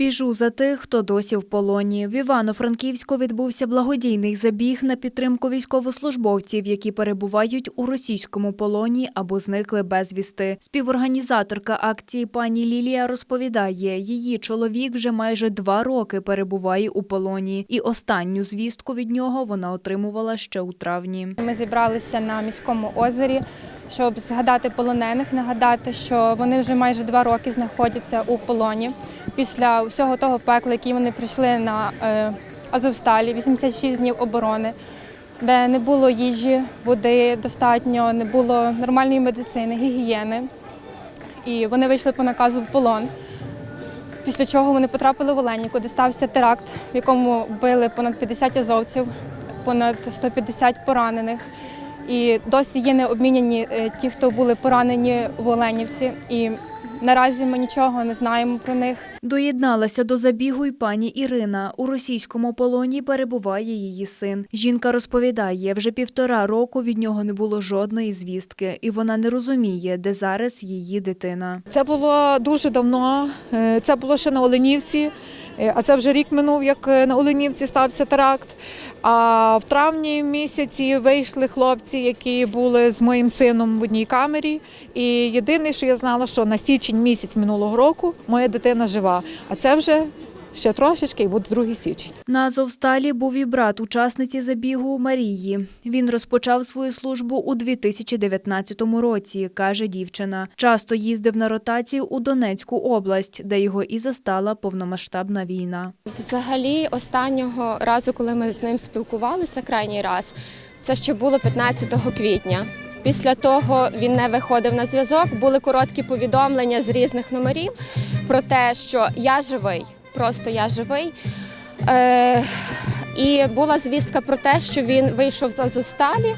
Біжу за тих, хто досі в полоні. В Івано-Франківську відбувся благодійний забіг на підтримку військовослужбовців, які перебувають у російському полоні або зникли безвісти. Співорганізаторка акції пані Лілія розповідає, її чоловік вже майже два роки перебуває у полоні, і останню звістку від нього вона отримувала ще у травні. Ми зібралися на міському озері, щоб згадати полонених, нагадати, що вони вже майже два роки знаходяться у полоні. Після всього того пекла, який вони пройшли на е, Азовсталі, 86 днів оборони, де не було їжі, води достатньо, не було нормальної медицини, гігієни. І вони вийшли по наказу в полон. Після чого вони потрапили в Оленівку, де стався теракт, в якому вбили понад 50 азовців, понад 150 поранених. І досі є не обміняні е, ті, хто були поранені в Оленівці. І наразі ми нічого не знаємо про них. Доєдналася до забігу й пані Ірина. У російському полоні перебуває її син. Жінка розповідає, вже півтора року від нього не було жодної звістки, і вона не розуміє, де зараз її дитина. Це було дуже давно. е, Це було ще на Оленівці. Е, А це вже рік минув, як е, на Оленівці стався теракт. А в травні місяці вийшли хлопці, які були з моїм сином в одній камері. І єдине, що я знала, що на січень місяць минулого року моя дитина жива. А це вже ще трошечки і буде другий січень. На Азовсталі був і брат учасниці забігу Марії. Він розпочав свою службу у 2019 році, каже дівчина. Часто їздив на ротацію у Донецьку область, де його і застала повномасштабна війна. Взагалі, останнього разу, коли ми з ним спілкувалися, крайній раз, це ще було 15 квітня. Після того він не виходив на зв'язок. Були короткі повідомлення з різних номерів про те, що я живий, просто я живий. Е, і була звістка про те, що він вийшов з Азовсталі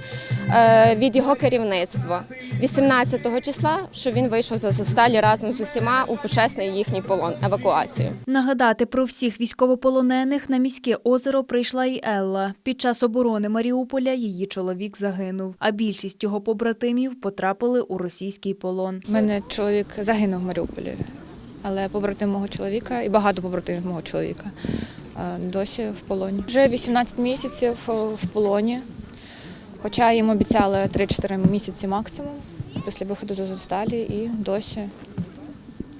е, від його керівництва 18 числа, що він вийшов з Азовсталі разом з усіма у почесний їхній полон евакуацію. Нагадати про всіх військовополонених на міське озеро прийшла і Елла. Під час оборони Маріуполя її чоловік загинув, а більшість його побратимів потрапили у російський полон. У мене чоловік загинув в Маріуполі, але побратим мого чоловіка і багато побратимів мого чоловіка е, досі в полоні. Вже 18 місяців в полоні, хоча їм обіцяли 3-4 місяці максимум після виходу з Азовсталі і досі,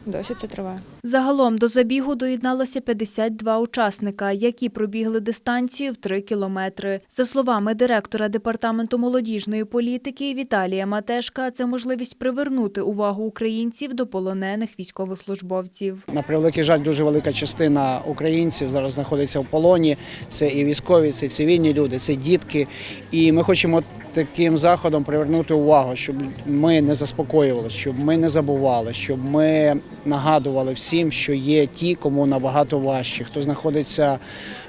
досі це триває. Загалом до забігу доєдналося 52 учасника, які пробігли дистанцію в 3 кілометри. За словами директора департаменту молодіжної політики Віталія Матешка, це можливість привернути увагу українців до полонених військовослужбовців. На превеликий жаль, дуже велика частина українців зараз знаходиться в полоні. Це і військові, це і цивільні люди, це дітки. І ми хочемо таким заходом привернути увагу, щоб ми не заспокоювалися, щоб ми не забували, щоб ми нагадували всім, що є ті, кому набагато важче, хто знаходиться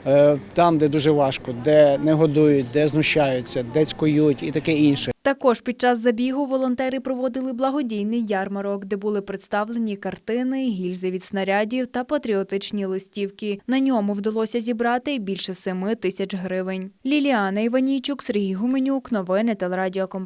е, там, де дуже важко, де не годують, де знущаються, де цькують і таке інше. Також під час забігу волонтери проводили благодійний ярмарок, де були представлені картини, гільзи від снарядів та патріотичні листівки. На ньому вдалося зібрати більше семи тисяч гривень. Ліліана Іванійчук, Сергій Гуменюк. Новини телерадіокомпанії.